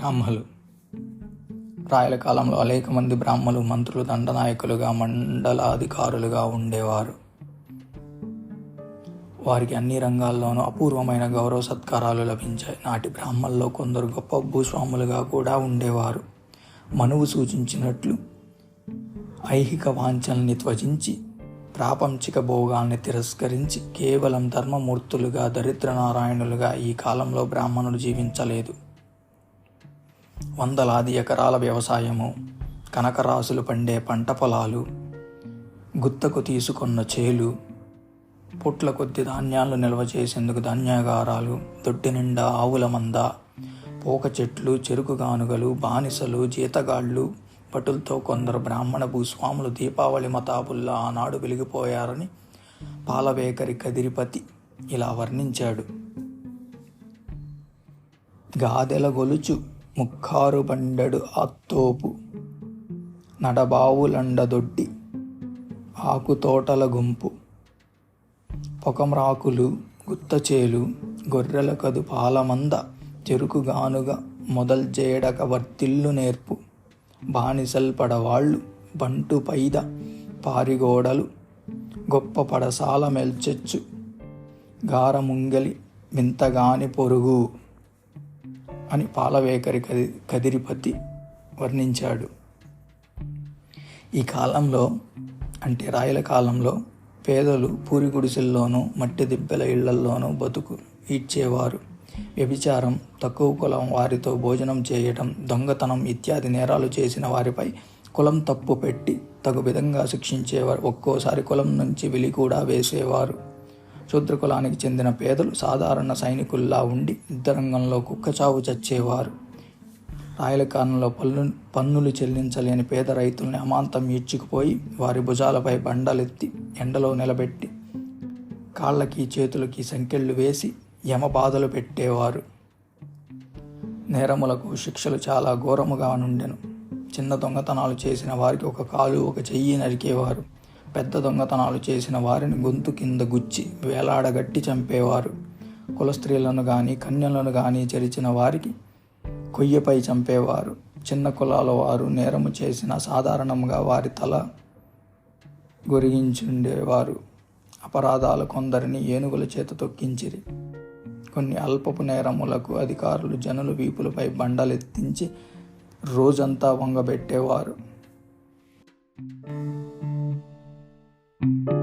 బ్రాహ్మలు. రాయల కాలంలో అనేక మంది బ్రాహ్మలు మంత్రులు దండనాయకులుగా మండలాధికారులుగా ఉండేవారు. వారికి అన్ని రంగాల్లోనూ అపూర్వమైన గౌరవ సత్కారాలు లభించాయి. నాటి బ్రాహ్మణుల్లో కొందరు గొప్ప భూస్వాములుగా కూడా ఉండేవారు. మనువు సూచించినట్లు ఐహిక వాంఛల్ని త్వజించి ప్రాపంచిక భోగాల్ని తిరస్కరించి కేవలం ధర్మమూర్తులుగా దరిద్ర నారాయణులుగా ఈ కాలంలో బ్రాహ్మణులు జీవించలేదు. వందలాది ఎకరాల వ్యవసాయము. కనకరాసులు పండే పంట పొలాలు గుత్తకు తీసుకున్న చేలు పుట్ల కొద్ది ధాన్యాలు నిల్వ చేసేందుకు ధాన్యాగారాలు దొడ్డి నిండా ఆవుల మంద పోక చెట్లు చెరుకు గానుగలు బానిసలు జీతగాళ్ళు భటులతో కొందరు బ్రాహ్మణ భూస్వాములు దీపావళి మతాబుల్లా ఆనాడు వెలిగిపోయారని పాలవేకరి కదిరిపతి ఇలా వర్ణించాడు. గాదెల గొలుచు ముక్కారు బండెడు అత్తోపు నడబావులండదొడ్డి ఆకుతోటల గుంపు పొకమ్రాకులు గుత్తచేలు గొర్రెల కదు పాలమంద చెరుకుగానుగా మొదల్జేడక వర్తిల్లు నేర్పు బానిసల్ పడవాళ్ళు బంటు పైద పారిగోడలు గొప్ప పడసాల మెల్చెచ్చు గారముంగలి వింతగాని పొరుగు అని పాలవేకరి కది కదిరిపతి వర్ణించాడు. ఈ కాలంలో అంటే రాయల కాలంలో పేదలు పూరి గుడిసెల్లోనూ మట్టి దిబ్బెల ఇళ్ళల్లోనూ బతుకు ఈడ్చేవారు. వ్యభిచారం తక్కువ కులం వారితో భోజనం చేయటం దొంగతనం ఇత్యాది నేరాలు చేసిన వారిపై కులం తప్పు పెట్టి తగు విధంగా శిక్షించేవారు ఒక్కోసారి కులం నుంచి వెలి కూడా వేసేవారు. శూద్ర కులానికి చెందిన పేదలు సాధారణ సైనికుల్లా ఉండి యుద్ధరంగంలో కుక్కచావు చచ్చేవారు. రాయల కాలంలో పన్ను పన్నులు చెల్లించలేని పేద రైతుల్ని అమాంతం ఈడ్చుకుపోయి వారి భుజాలపై బండలెత్తి ఎండలో నిలబెట్టి కాళ్ళకి చేతులకి సంకెళ్ళు వేసి యమ బాధలు పెట్టేవారు. నేరములకు శిక్షలు చాలా ఘోరముగా నుండెను. చిన్న దొంగతనాలు చేసిన వారికి ఒక కాలు ఒక చెయ్యి నరికేవారు. పెద్ద దొంగతనాలు చేసిన వారిని గొంతు కింద గుచ్చి వేలాడగట్టి చంపేవారు. కుల స్త్రీలను కానీ కన్యలను కానీ చెరిచిన వారికి కొయ్యపై చంపేవారు. చిన్న కులాల వారు నేరము చేసిన సాధారణంగా వారి తల గొరిగించుండేవారు. అపరాధాలు కొందరిని ఏనుగుల చేత తొక్కించిరి. కొన్ని అల్పపు నేరములకు అధికారులు జనులు వీపులపై బండలెత్తించి రోజంతా వంగబెట్టేవారు. Thank you.